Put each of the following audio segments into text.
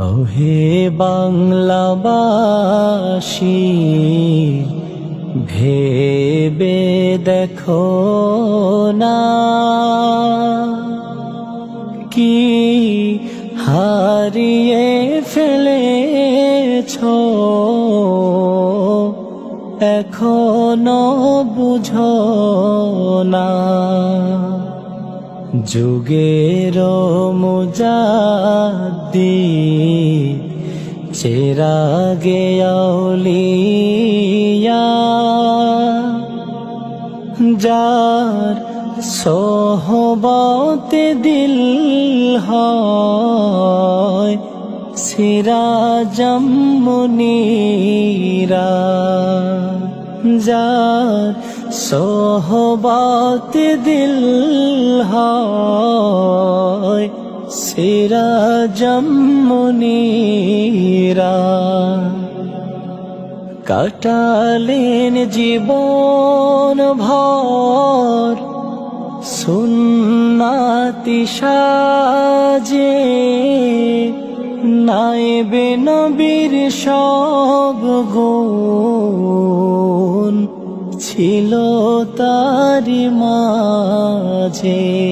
ওহে বাংলাবাসী ভেবে দেখো না কি হারিয়ে ফেলেছ। এখনও বুঝো না। যুগের মুজাদ্দি চেরাগে আউলিয়া যার সোহবতে দিল হয় সিরাজম মুনীরা যার সোহবত দিল হয় সিরাজম মুনীরা কাটালেন জীবন ভর সুন্নাতি সাজে নাইবে নবীর সব গুণ ছিল তারি মাঝে।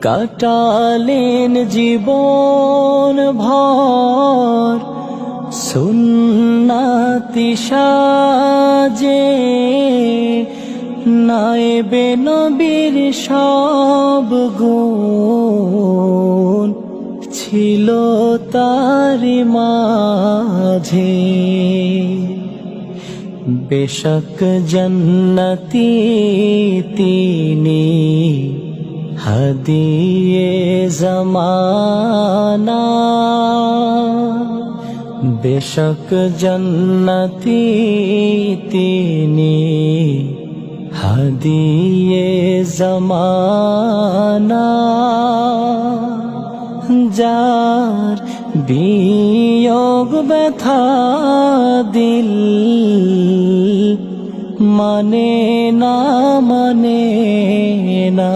কাটালেন জীবন ভর, সুন্নাতি সাজে। নাইবে নবীর সব গুণ ছিল তার মাঝে। বেশক জন্নতি তিনি হদিয়ে জমানা। বেশক জন্নতি তিনি হদিয়ে জমানা। যার বিয়োগ ব্যথা দিল। মানে না মানে না।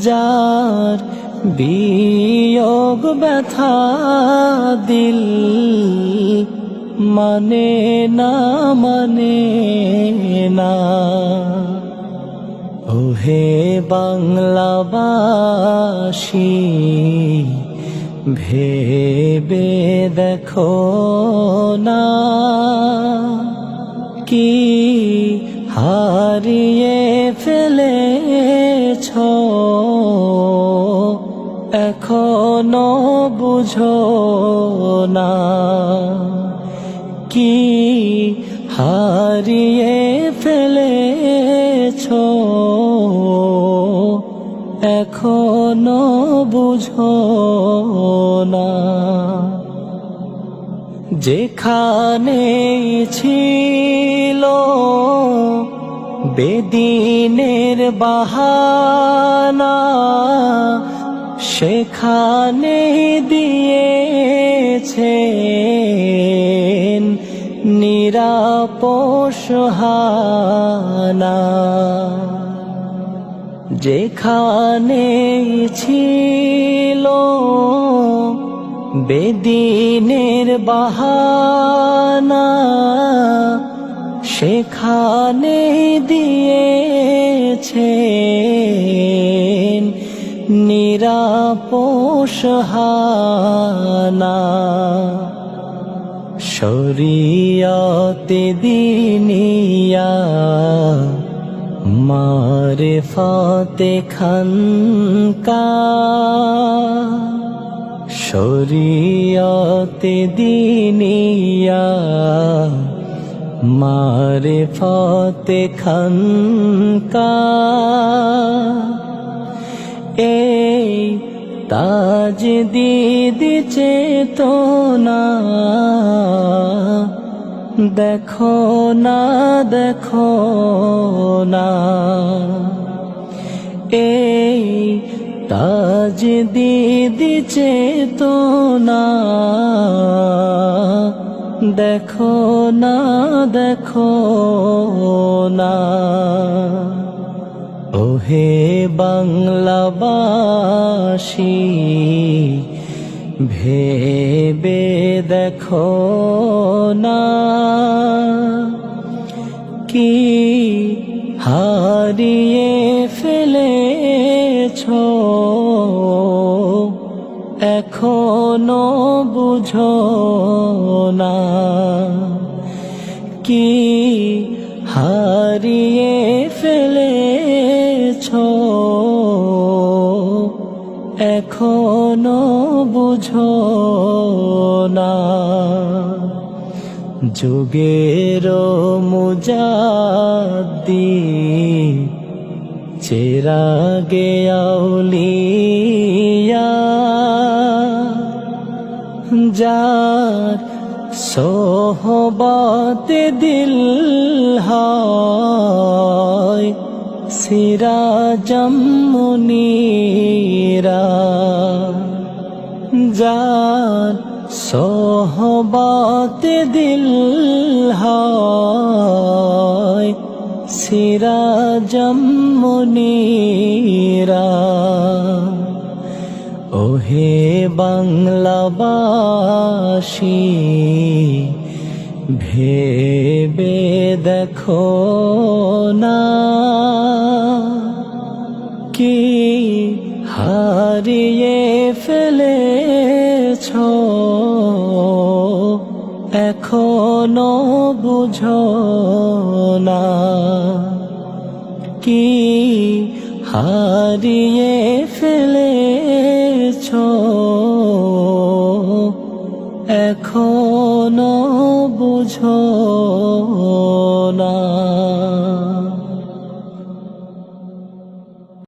যার বিয়োগ ব্যথা দিল মানে না মানে না। ওহে বাংলাবাসী ভেবে দেখো না কি হারিয়ে ফেলেছ? এখনও বুঝো না কি হারিয়ে ফেলেছ এখনও বুঝো না। যেখানে ছিল বেদিনের বাহানা সেখানে দিয়েছেন নিরাপোষহানা যেখানে ছিল বেদিনের বাহানা সেখানে দিয়েছেন নিরাপোষহানা শরিয়তে দিনিয়া মারে ফাতে খানকা শরিয়তে দিনিয়া মারে ফাতে খানকা এই তাজ দিদি চেতনা দেখো না দেখো না। এই তাজ দিদি চেতনা। দেখো না দেখো না। ওহে বাংলাবাসী ভেবে দেখো না কি হারিয়ে ফেলেছ? এখনও বুঝো না কি হারিয়ে ফেলেছ? এখনও বুঝো না। যুগের মুজাদ্দি চেরাগে আউলিয়া যার সোহবত দিল হয় সিরাজম মুনীরা যার সোহবত দিল হয় সিরাজম ওহে বাংলাবাসী ভেবে দেখো না কি হারিয়ে ফেলেছ। এখনও বুঝো না কি হারিয়ে ফেলেছ। এখনও